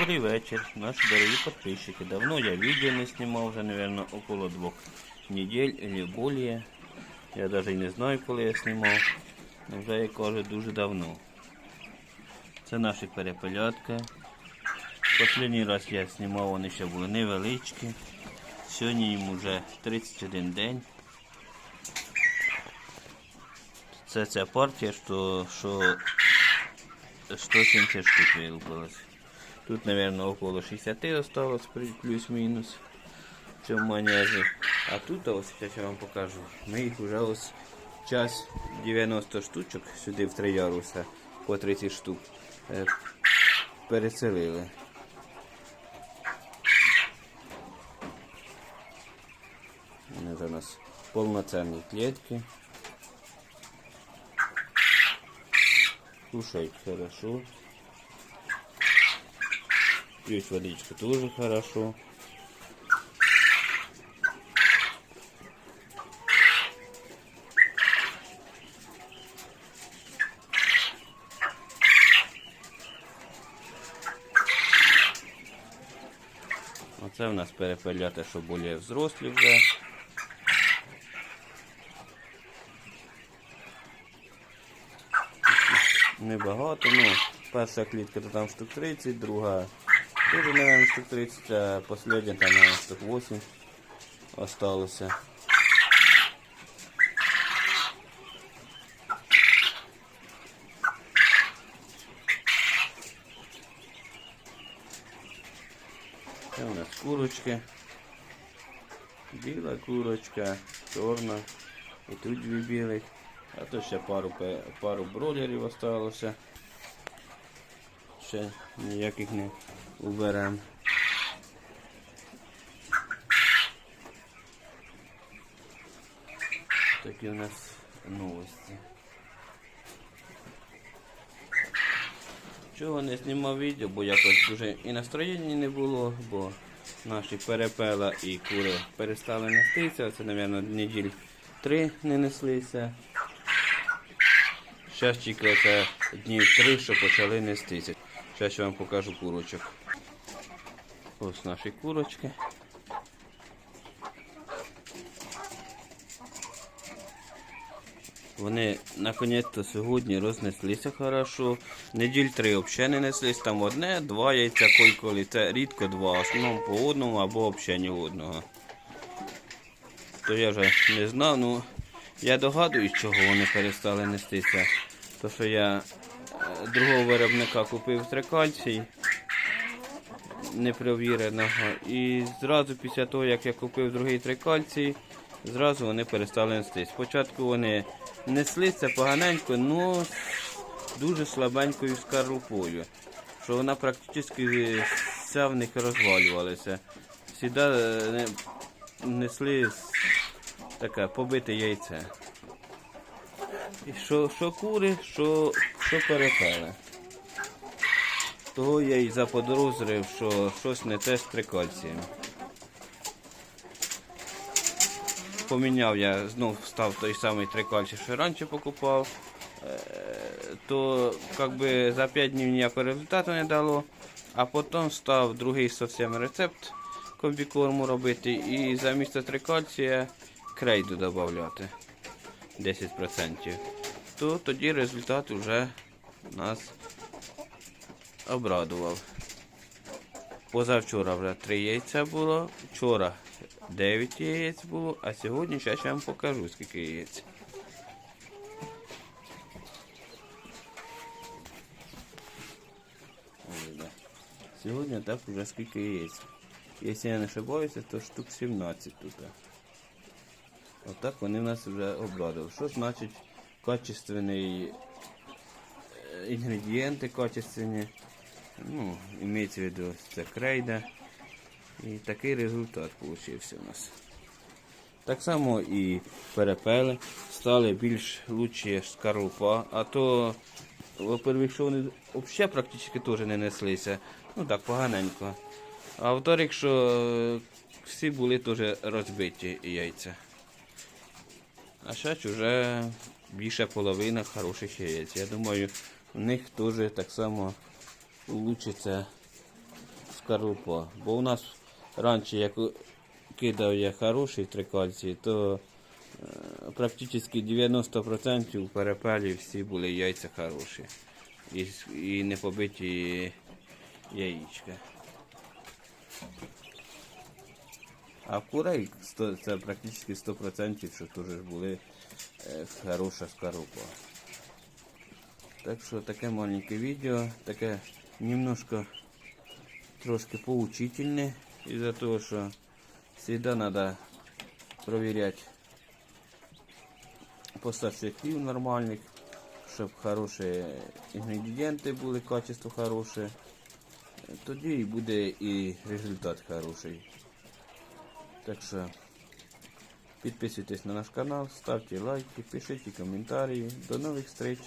Добрий вечір, наші дорогі підписчики. Давно я відео не знімав, вже, мабуть, около двох неділь або більше. Я навіть не знаю, коли я знімав. Вже, як кажу, дуже давно. Це наші перепелятки. Останній раз я знімав, вони ще були невеличкі. Сьогодні їм вже 31 день. Це ця партія, що, що 170 штук вилупилось. Тут, наверное, около 60 осталось плюс-мінус в цьому манежі. А тут ось зараз я вам покажу. Ми їх вже ось час 90 штучок сюди в три яруса по 30 штук е, переселили. Вони у нас повноцінні клітки. Кушают хорошо. Пьют водичку тоже хорошо. Оце в нас перепелята, що більш взрослі вже. Небагато, ну, перша клітка то там штук 30, друга теж, мабуть, штук 30, а последня там, мабуть, штук 8 осталося. Це у нас курочки. Біла курочка, чорна. І тут дві білих. А то ще пару, пе- пару бройлерів осталося. Ще ніяких не уберемо. Такі у нас новості. Чого не знімав відео, бо якось дуже і настроєння не було, бо наші перепела і кури перестали нестися. Це, мабуть, неділь три не неслися. Зараз тільки це днів три, що почали нестися. Зараз я вам покажу курочок. Ось наші курочки. Вони наконець-то сьогодні рознеслися хорошо. Неділь три взагалі не неслись. Там одне, два яйця кольколи. Це рідко два, в основному по одному або взагалі ні одного. То я вже не знав, ну я догадуюсь, чого вони перестали нестися. То що я е, другого виробника купив трикальцій непровіреного. І зразу після того, як я купив другий трикальцій, зразу вони перестали нестись. Спочатку вони неслися поганенько, але з дуже слабенькою скорлупою, що вона практично вся в них розвалювалася. Всіда е, несли таке побите яйце. І що, що кури, що, що перепели. Того я й заподозрив, що щось не те з трикальцієм. Поміняв я, знов став той самий трикальцій, що раніше покупав. Е, То как би, за 5 днів ніякого результату не дало. А потім став другий зовсім рецепт комбікорму робити і замість трикальція крейду додати 10%. То тоді результат вже нас обрадував. Позавчора вже 3 яйця було, вчора 9 яєць було, а сьогодні зараз я вам покажу, скільки яєць. Сьогодні так уже скільки яєць. Якщо я не ошибаюся, то штук 17 тут. Отак вони в нас вже обрадували. Що значить качественний е, інгредієнти качественні? Ну, имеется в виду це крейда. І такий результат получився у нас. Так само і перепели стали більш лучші скорлупа, а то, во-первых, що вони взагалі практично теж не неслися. Ну так, поганенько. А во-вторых, що е, всі були теж розбиті яйця. А зараз вже більше половина хороших яєць. Я думаю, у них теж так само улучшиться скорлупа. Бо у нас раніше, як кидав я хороші трикальці, то е, практично 90% перепелів всі були яйця хороші. І, і не побиті яєчка. А курей це практично 100%, що теж були е, хороша скорлупа. Так що таке маленьке відео, таке немножко трошки поучительне із-за того, що завжди треба перевіряти поставщиків нормальних, щоб хороші інгредієнти були, качество хороше. Тоді і буде і результат хороший. Так що підписуйтесь на наш канал, ставте лайки, пишіть коментарі. До нових встреч!